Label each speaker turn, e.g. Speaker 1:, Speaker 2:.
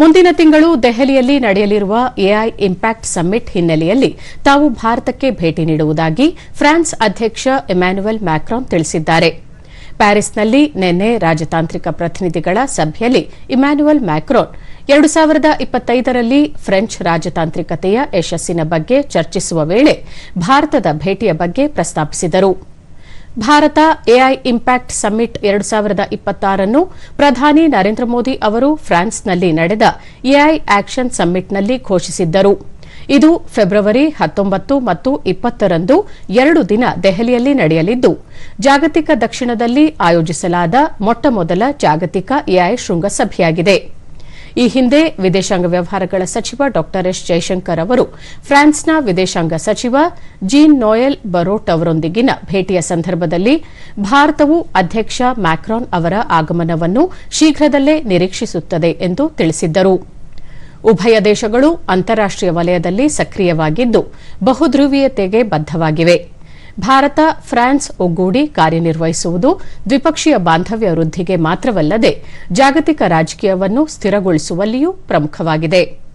Speaker 1: ಮುಂದಿನ ತಿಂಗಳು ದೆಹಲಿಯಲ್ಲಿ ನಡೆಯಲಿರುವ ಎಐ ಇಂಪ್ಯಾಕ್ಟ್ ಸಮ್ಮಿಟ್ ಹಿನ್ನೆಲೆಯಲ್ಲಿ ತಾವು ಭಾರತಕ್ಕೆ ಭೇಟಿ ನೀಡುವುದಾಗಿ ಫ್ರಾನ್ಸ್ ಅಧ್ಯಕ್ಷ ಇಮ್ಯಾನ್ಯುಯಲ್ ಮ್ಯಾಕ್ರಾನ್ ತಿಳಿಸಿದ್ದಾರೆ. ಪ್ಯಾರಿಸ್ನಲ್ಲಿ ನಿನ್ನೆ ರಾಜತಾಂತ್ರಿಕ ಪ್ರತಿನಿಧಿಗಳ ಸಭೆಯಲ್ಲಿ ಇಮ್ಯಾನ್ಯುಯಲ್ ಮ್ಯಾಕ್ರೋನ್ ಎರಡು ಸಾವಿರದ ಇಪ್ಪತ್ತೈದರಲ್ಲಿ ಫ್ರೆಂಚ್ ರಾಜತಾಂತ್ರಿಕತೆಯ ಯಶಸ್ಸಿನ ಬಗ್ಗೆ ಚರ್ಚಿಸುವ ವೇಳೆ ಭಾರತದ ಭೇಟಿಯ ಬಗ್ಗೆ ಪ್ರಸ್ತಾಪಿಸಿದರು. ಭಾರತ ಎಐ ಇಂಪ್ಯಾಕ್ಟ್ ಸಮ್ಮಿಟ್ ಎರಡು ಸಾವಿರದ ಇಪ್ಪತ್ತಾರನ್ನು ಪ್ರಧಾನಿ ನರೇಂದ್ರ ಮೋದಿ ಅವರು ಫ್ರಾನ್ಸ್ನಲ್ಲಿ ನಡೆದ ಎಐ ಆಕ್ಷನ್ ಸಮ್ಮಿಟ್ನಲ್ಲಿ ಘೋಷಿಸಿದ್ದರು. ಇದು ಫೆಬ್ರವರಿ ಹತ್ತೊಂಬತ್ತು ಮತ್ತು ಇಪ್ಪತ್ತರಂದು ಎರಡು ದಿನ ದೆಹಲಿಯಲ್ಲಿ ನಡೆಯಲಿದ್ದು, ಜಾಗತಿಕ ದಕ್ಷಿಣದಲ್ಲಿ ಆಯೋಜಿಸಲಾದ ಮೊಟ್ಟಮೊದಲ ಜಾಗತಿಕ ಎಐ ಶೃಂಗಸಭೆಯಾಗಿದೆ. ಈ ಹಿಂದೆ ವಿದೇಶಾಂಗ ವ್ಯವಹಾರಗಳ ಸಚಿವ ಡಾ ಎಸ್ ಜೈಶಂಕರ್ ಅವರು, ಫ್ರಾನ್ಸ್ನ ವಿದೇಶಾಂಗ ಸಚಿವ ಜೀನ್ ನೋಯೆಲ್ ಬರೋಟ್ ಅವರೊಂದಿಗಿನ ಭೇಟಿಯ ಸಂದರ್ಭದಲ್ಲಿ ಭಾರತವು ಅಧ್ಯಕ್ಷ ಮ್ಯಾಕ್ರಾನ್ ಅವರ ಆಗಮನವನ್ನು ಶೀಘ್ರದಲ್ಲೇ ನಿರೀಕ್ಷಿಸುತ್ತದೆ ಎಂದು ತಿಳಿಸಿದ್ದರು. ಉಭಯ ದೇಶಗಳು ಅಂತಾರಾಷ್ಟೀಯ ವಲಯದಲ್ಲಿ ಸಕ್ರಿಯವಾಗಿದ್ದು ಬಹುಧ್ರುವೀಯತೆಗೆ ಬದ್ದವಾಗಿವೆ ಭಾರತ ಫ್ರಾನ್ಸ್ ಒಗ್ಗೂಡಿ ಕಾರ್ಯನಿರ್ವಹಿಸುವುದು ದ್ವಿಪಕ್ಷೀಯ ಬಾಂಧವ್ಯ ವೃದ್ಧಿಗೆ ಮಾತ್ರವಲ್ಲದೆ ಜಾಗತಿಕ ರಾಜಕೀಯವನ್ನು ಸ್ಥಿರಗೊಳಿಸುವಲ್ಲಿಯೂ ಪ್ರಮುಖವಾಗಿದೆ.